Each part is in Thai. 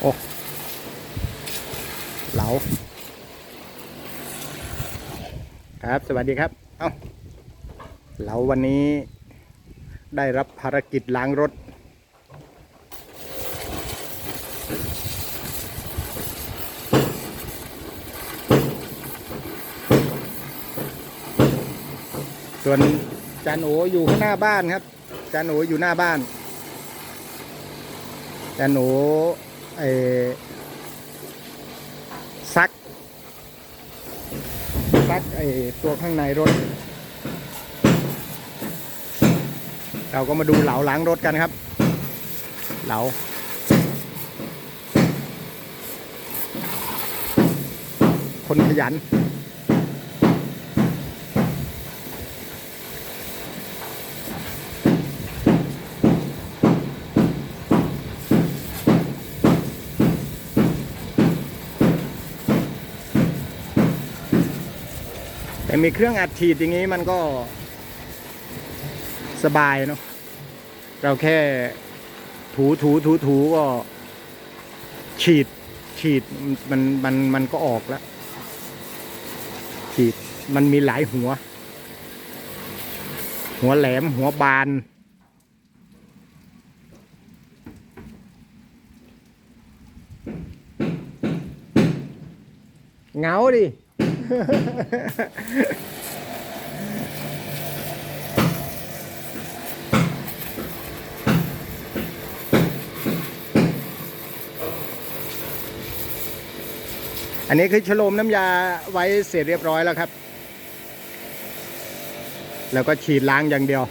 โอ้เหลาครับ สวัสดีครับ เอ้าเหลาวันนี้ได้รับภารกิจล้างรถ ส่วนจานโออยู่ข้างหน้าบ้านครับจานโออยู่หน้าบ้านจานโอ ไอซัก ซักไอ้ตัวข้างในรถ เราก็มาดูเหลาล้างรถกันครับ เหลาคนขยัน แต่มีเครื่องอัดฉีดอย่างนี้มันก็สบายเนาะเราแค่ถูถูถูถูก็ฉีดฉีดมันมันมันก็ออกแล้ว ฉีดมันมีหลายหัว หัวแหลมหัวบาน เงาดิ อันนี้คือฉโลมน้ำยาไว้เสร็จเรียบร้อยแล้วครับ แล้วก็ฉีดล้างอย่างเดียว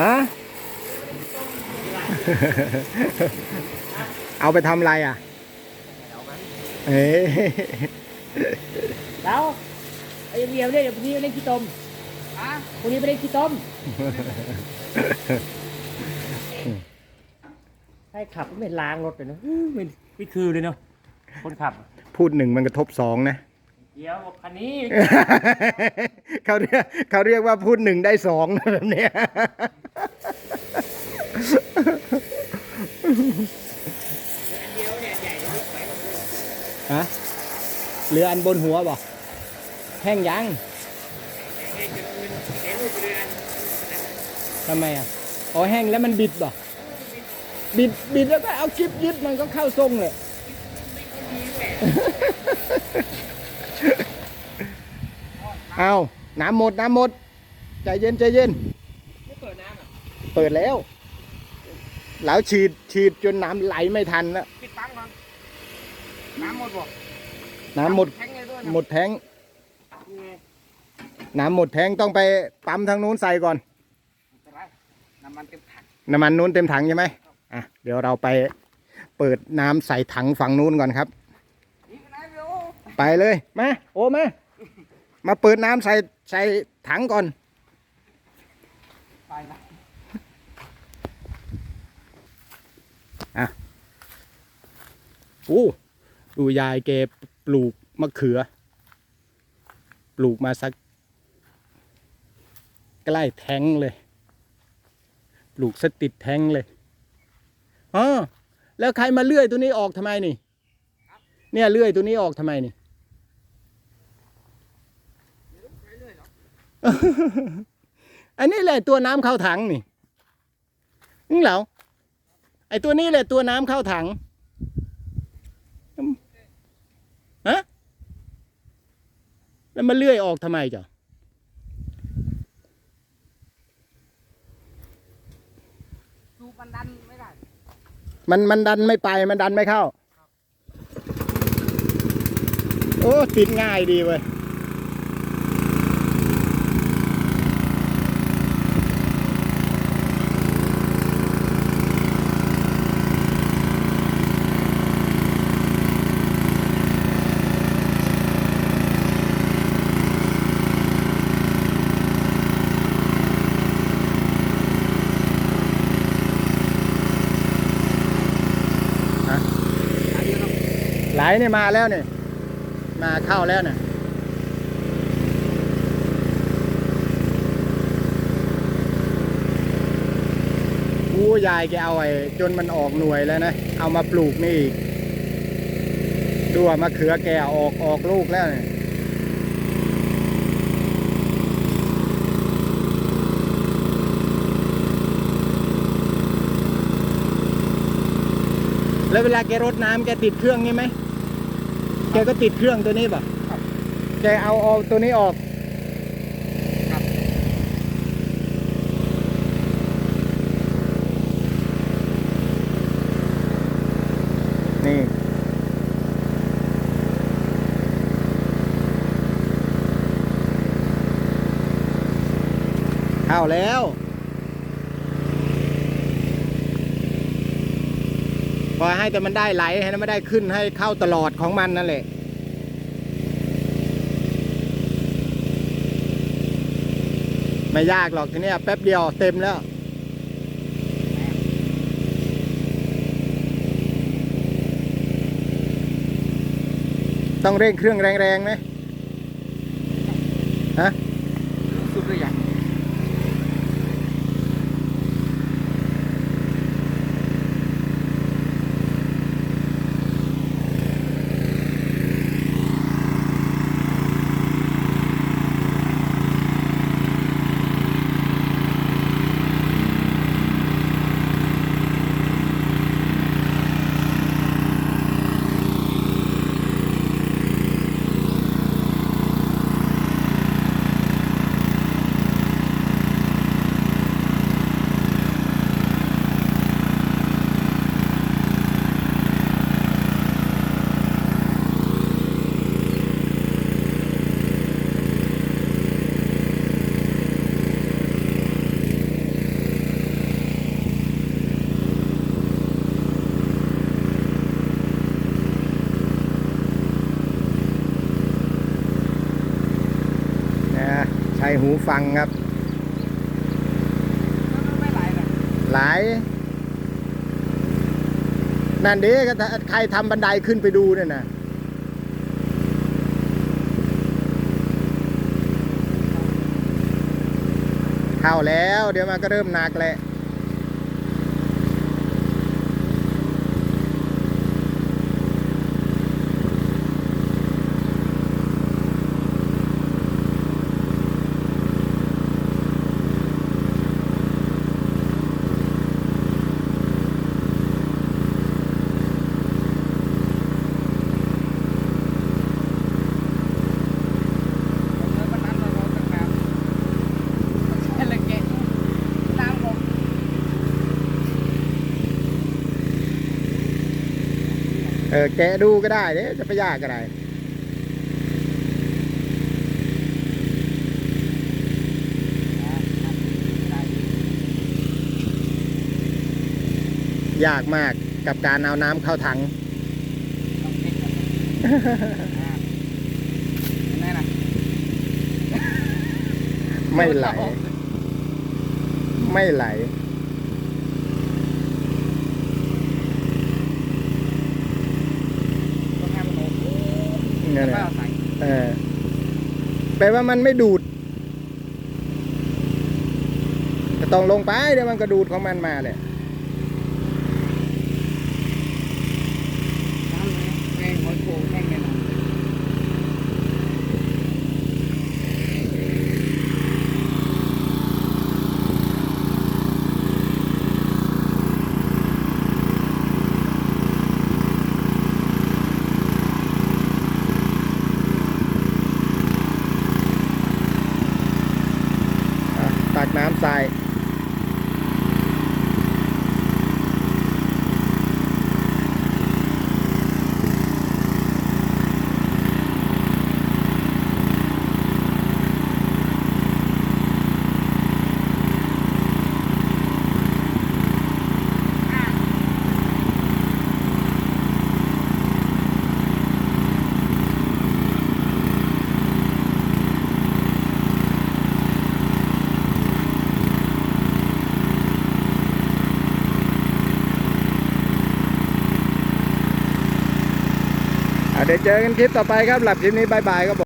ฮะเอาไปทำอะไรอะเอ้ยแล้วไอ้เมียเนี่ยเดี๋ยวพรุ่งนี้ไปเล่นขี้ตมอะพรุ่งนี้ไปเล่นขี้ต้มให้ขับก็ไม่ล้างรถเลยเนอะอื้อไม่ไม่คือเลยเนาะคนขับพูดหนึ่งมันกระทบสองนะ เดี๋ยวบอกคันนี้ เขาเรียกเขาเรียกว่าพูดหนึ่งได้สองนะแบบเนี้ย ฮะเรืออันบนหัวบ่แห้งยังทำไมอะอ๋อแห้งแล้วมันบิดบ่บิดบิดแล้วก็เอาคลิปยึดมันก็เข้าทรงเลยเอาน้ำหมด น้ำหมด ใจเย็น ใจเย็น ไม่เปิดน้ำอะเปิดแล้ว แล้วฉีดฉีดจนน้ำไหลไม่ทันแล้วปิดปั๊มก่อนน้ำหมดบ่น้ำหมดแทงเลยด้วยนะหมดแทงนี่ไงน้ำหมดแทงต้องไปปั๊มทางนู้นใส่ก่อน ไม่เป็นไรน้ำมันเต็มถังน้ำมันนู้นเต็มถังใช่ไหมอะเดี๋ยวเราไปเปิดน้ำใส่ถังฝั่งนู้นก่อนครับ นี่ก็ได้ไปโอ้ไปเลยมาโอ้มา มาเปิดน้ำใส่ใส่ถังก่อนไปนะ โอ้ดูยายแกปลูกมะเขือ ปลูกมาสัก ใกล้แท้งเลย ปลูกสติดแท้งเลยอ๋อแล้วใครมาเลื่อยตัวนี้ออกทำไมนี่เนี่ยเลื่อยตัวนี้ออกทำไมนี่อันนี้แหละตัวน้ำเข้าถังนี่นี่เหรอไอตัวนี้แหละตัวน้ำเข้าถัง ฮะแล้วมาเลื่อยออกทำไมจ้ะสูบมันดันไม่ได้ มันมันดันไม่ไปมันดันไม่เข้า โอ้ติดง่ายดีเว้ย ไหลเนี่ยมาแล้วเนี่ยมาเข้าแล้วเนี่ยอู้ยายแกเอาไอ้จนมันออกหน่วยแล้วนะ เอามาปลูกนี่ดูว่ามะเขือแกออกออกลูกแล้วเนี่ยแล้วเวลาแกรดน้ำแกติดเครื่องนี่ไหม แกก็ติดเครื่องตัวนี้ป่ะครับ แกเอาเอาตัวนี้ออกครับ นี่เข้าแล้ว อให้แต่มันได้ไหลให้มันได้ขึ้นให้เข้าตลอดของมันนั่นแหละไม่ยากหรอกทีเนี้ยแป๊บเดียวเต็มแล้วต้องเร่งเครื่องแรงๆไหมฮะ หูฟังครับไม่ไหลเลยหลาย นั่นดิก็ถ้าใครทำบันไดขึ้นไปดูเนี่ยนะเข้าแล้ว เดี๋ยวมันก็เริ่มหนักแหละ เมื่อวันนั้นเราเราตั้งน้ำใช่เลยเกะน้ำลง เออแกะดูก็ได้เด้จะไปยากก็ได้ยากมากกับการเอาน้ำเข้าถังนั่นน่ะไม่ไหล ไม่ไหล ต้องให้มันลง เนี่ยไม่นะเอาใส่เออแปลว่ามันไม่ดูดก็ต้องลงไปเดี๋ยวมันก็ดูดของมันมาแหละ น้ำเลยแห้งหอยโขงแห้งแน่นอน อะตักน้ำใส่ เดี๋ยวเจอกันคลิปต่อไปครับหลับคลิปนี้บายบายครับ